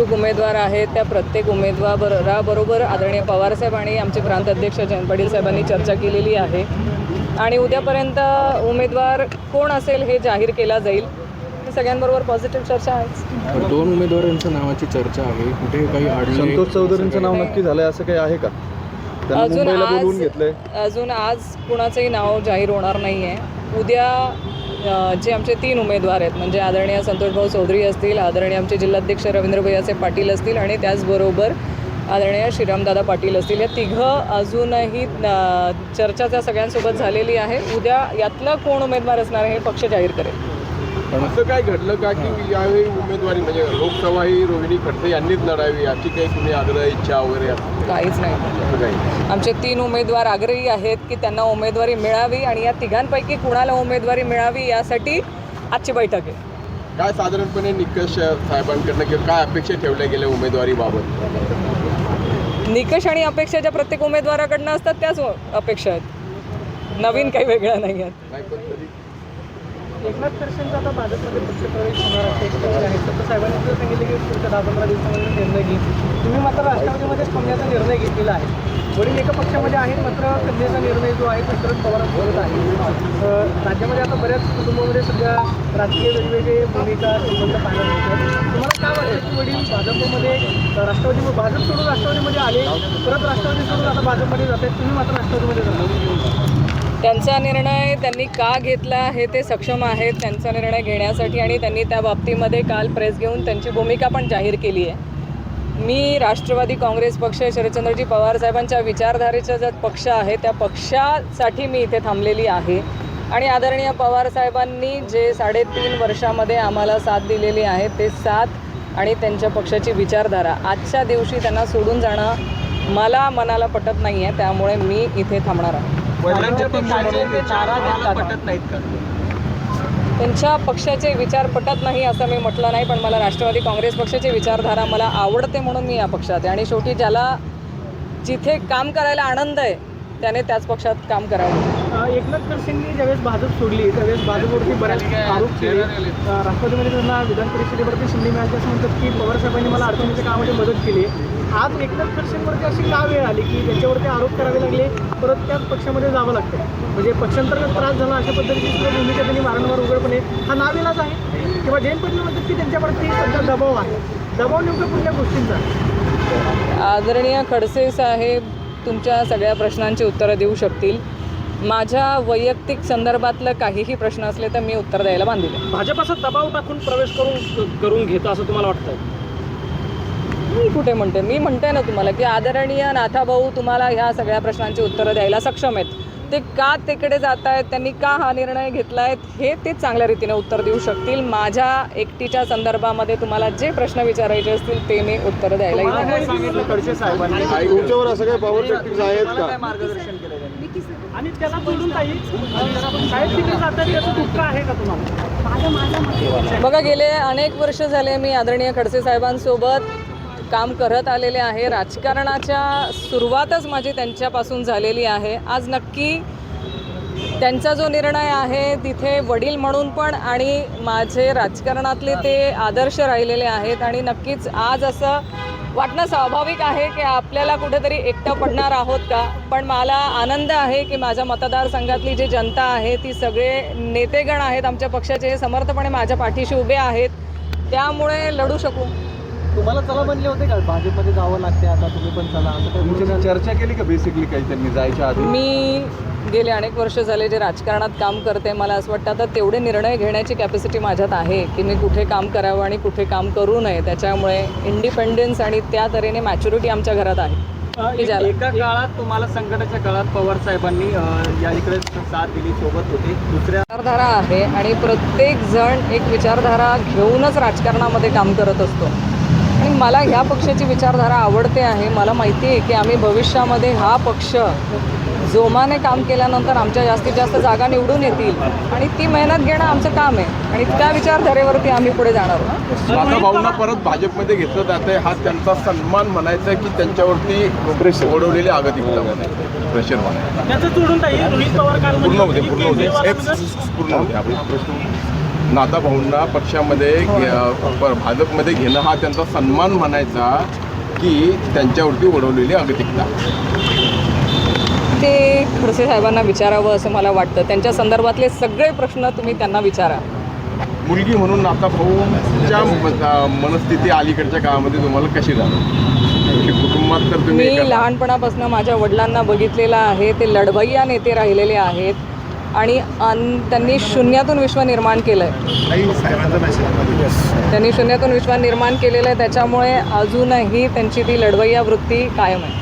इच्छुक उमेदवार आहेत त्या प्रत्येक उमेदवाराबरोबर आदरणीय पवारसाहेब आणि आमचे प्रांत अध्यक्ष जयंत पाटील साहेबांनी चर्चा केलेली आहे. आणि उद्यापर्यंत उमेदवार कोण असेल हे जाहीर केला जाईल. सगळ्यांबरोबर पॉझिटिव्ह चर्चा आहेच दोन उमेदवारांच्या नावाची चर्चा आहे. कुठे काही संतोष चौधरींचं नाव नक्की झालंय असं काही आहे का? अजून आज अजून आज कुणाचंही नाव जाहीर होणार नाही आहे उद्या जे आमचे तीन उमेदवार आहेत म्हणजे आदरणीय संतोषभाऊ चौधरी असतील आदरणीय आमचे जिल्हाध्यक्ष रवींद्रभाई भैयाचे पाटील असतील आणि त्याचबरोबर आदरणीय श्रीरामदादा पाटील असतील. या तिघं अजूनही चर्चा त्या सगळ्यांसोबत झालेली आहे. उद्या यातलं कोण उमेदवार असणार आहे हे पक्ष जाहीर करेल. पण असं काय घडलं का की यावेळी उमेदवारी म्हणजे लोकसभा ही रोहिणी खडसे यांनीच लढावी याची काही तुम्ही आग्रह इच्छा वगैरे काहीच नाही. आमचे तीन उमेदवार आग्रही आहेत की त्यांना उमेदवारी मिळावी आणि या तिघांपैकी कुणाला उमेदवारी मिळावी यासाठी आजची बैठक आहे. काय साधारणपणे निकष साहेबांकडनं किंवा काय अपेक्षा ठेवल्या गेल्या उमेदवारीबाबत निकष आणि अपेक्षा ज्या प्रत्येक उमेदवाराकडनं असतात त्याच अपेक्षा आहेत. नवीन काही वेगळ्या नाही आहेत. एकनाथ खडसेंचा आता भाजपमध्ये पक्षप्रवेश होणार आहे तर साहेबांनी जर सांगितलं की पुढच्या दहा पंधरा दिवसामध्ये निर्णय घेईल. तुम्ही मात्र राष्ट्रवादीमध्येच कमण्याचा निर्णय घेतलेला आहे. वडील एका पक्षामध्ये आहेत मात्र कन्याचा निर्णय जो आहे तो शरद पवारांसोबत आहे. राज्यामध्ये आता बऱ्याच कुटुंबामध्ये सध्या राजकीय वेगवेगळे भूमिका संबंध पाहायला मिळतात. तुम्हाला काय वाटतं की वडील भाजपमध्ये राष्ट्रवादी भाजप सोडून राष्ट्रवादीमध्ये आले परत राष्ट्रवादी सोडून आता भाजपमध्ये जात आहेत तुम्ही मात्र राष्ट्रवादीमध्ये जाता. त्यांचा निर्णय त्यांनी का घेतला हे ते सक्षम आहेत त्यांचा निर्णय घेण्यासाठी आणि त्यांनी त्या बाबतीमध्ये काल प्रेस घेऊन त्यांची भूमिका पण जाहीर केली आहे. मी राष्ट्रवादी काँग्रेस पक्ष शरदचंद्रजी पवार साहेबांच्या विचारधारेचा जो पक्ष आहे त्या पक्षासाठी मी इथे थांबलेली आहे. आणि आदरणीय पवार साहेबांनी जे साडेतीन वर्षामध्ये आम्हाला साथ दिलेली आहे ते साथ आणि त्यांच्या पक्षाची विचारधारा आजच्या दिवशी त्यांना सोडून जाणं मला मनाला पटत नाही आहे त्यामुळे मी इथे थांबणार आहे. त्यांच्या पक्षाचे विचार पटत नाही असं मी म्हटलं नाही पण मला राष्ट्रवादी काँग्रेस पक्षाची विचारधारा मला आवडते म्हणून मी या पक्षात आहे. आणि शेवटी ज्याला जिथे काम करायला आनंद आहे त्याने त्याच पक्षात काम करावं. एकनाथ खडसेंनी ज्यावेळेस भाजप सोडली त्यावेळेस भाजपवरती बऱ्याच आरोप केले. अ, राष्ट्रवादीमध्ये त्यांना विधान परिषदेवरती संधी मिळाली असं म्हणतात की पवारसाहेबांनी मला अडचणीच्या कामामध्ये मदत केली. आज एकनाथ खडसेंवरती अशी का वेळ आली की त्यांच्यावरती आरोप करावे लागले परत त्याच पक्षामध्ये जावं लागतं? म्हणजे पक्षांतर्गत त्रास झाला अशा पद्धतीची सुद्धा भूमिका त्यांनी वारंवार उघडपणे हा नावेलाच आहे. किंवा जयंत पाटील म्हणतात की त्यांच्यावरती सध्या दबाव आहे. दबाव नेमकं कुठल्या गोष्टींचा? आदरणीय खडसे साहेब तुमच्या सगळ्या प्रश्नांची उत्तरं देऊ शकतील. माझ्या वैयक्तिक संदर्भातलं काहीही प्रश्न असले तर मी उत्तर द्यायला बांधील आहे. भाजप असा दबाव टाकून प्रवेश करून करून घेतो असं तुम्हाला वाटतं मी कुठे म्हणते? मी म्हणते ना तुम्हाला की आदरणीय नाथाभाऊ तुम्हाला ह्या सगळ्या प्रश्नांची उत्तरं द्यायला सक्षम आहेत. ते का तिकडे जात आहेत त्यांनी का हा निर्णय घेतला आहे हे ते चांगल्या रीतीने उत्तर देऊ शकतील. माझ्या एकटीच्या संदर्भामध्ये तुम्हाला जे प्रश्न विचारायचे असतील ते मी उत्तर द्यायला खडसे साहेबांनी? तुमच्यावर असं काही पॉवर टॅक्टिक्स आहेत का? मार्गदर्शन केलं त्यांनी आणि त्याला बोलून ताई साहेब तिकडे जातात त्याचं दुःख आहे का तुम्हाला? बघा गेले अनेक वर्ष झाले मी आदरणीय खडसे साहेबांसोबत. काम करत आलेले आहे. राजकारणाच्या सुरुवातच माझी त्यांच्यापासून झालेली आहे. आज नक्की त्यांचा जो निर्णय आहे तिथे वडील म्हणून पण आणि माझे राजकारणातले ते आदर्श राहिलेले आहेत आणि नक्कीच आज असं वाटणं स्वाभाविक आहे की आपल्याला कुठेतरी एकटं पडणार आहोत का? पण मला आनंद आहे की माझ्या मतदारसंघातली जी जनता आहे ती सगळे नेतेगण आहेत आमच्या पक्षाचे हे समर्थपणे माझ्या पाठीशी उभे आहेत. त्यामुळे लढू शकू. तुम्हाला चला म्हणले होते का? भाजपमध्ये जावं लागते आता तुम्ही पण चला असं काही तुमची चर्चा केली का बेसिकली काही त्यांनी जायच्या आधी? मी गेले अनेक वर्ष झाले जे राजकारणात काम करते मला असं वाटतं आता तेवढे निर्णय घेण्याची कॅपॅसिटी माझ्यात आहे की मी कुठे काम करावं आणि कुठे काम करू नये. त्याच्यामुळे इंडिपेंडन्स आणि त्या तऱ्हेने मॅच्युरिटी आमच्या घरात आहे. एका काळात तुम्हाला संकटाच्या काळात पवार साहेबांनी अं, या इकडे साथ दिली सोबत होते. दुसऱ्या विचारधारा आहे आणि प्रत्येक जण एक विचारधारा घेऊनच राजकारणामध्ये काम करत असतो. आणि मला ह्या पक्षाची विचारधारा आवडते आहे. मला माहिती आहे की आम्ही भविष्यामध्ये हा पक्ष जोमाने काम केल्यानंतर आमच्या जास्तीत जास्त जागा निवडून येतील आणि ती मेहनत घेणं आमचं काम आहे. आणि त्या विचारधारेवरती आम्ही पुढे जाणार आहोत. परत भाजपमध्ये घेतलं जात आहे हा त्यांचा सन्मान म्हणायचा की त्यांच्यावरती प्रेशर ओढवलेली आगतिक प्रेशर म्हणायचं. त्याचं जोडून ताई रोहित पवार काल पूर्ण होते पूर्ण होते. पूर्ण होते. आपला प्रश्न नाताभाऊंना पक्षामध्ये प- भाजपमध्ये घेणं हा त्यांचा सन्मान म्हणायचा की त्यांच्यावरती ओढवलेली अगतिकता. ते खडसे साहेबांना विचारावं असं मला वाटतं. त्यांच्या संदर्भातले सगळे प्रश्न तुम्ही त्यांना विचारा. मुलगी म्हणून नाताभाऊच्या म- मनस्थिती अलीकडच्या काळामध्ये तुम्हाला कशी जाणवते की कुटुंबात तर तुम्ही मी लहानपणापासून माझ्या वडिलांना बघितलेलं आहे. ते लढवय्या नेते राहिलेले आहेत. आणि अन त्यांनी शून्यातून विश्व निर्माण केलं आहे त्यांनी शून्यातून विश्व निर्माण केलेलं आहे. त्याच्यामुळे अजूनही त्यांची ती लढवय्या वृत्ती कायम आहे.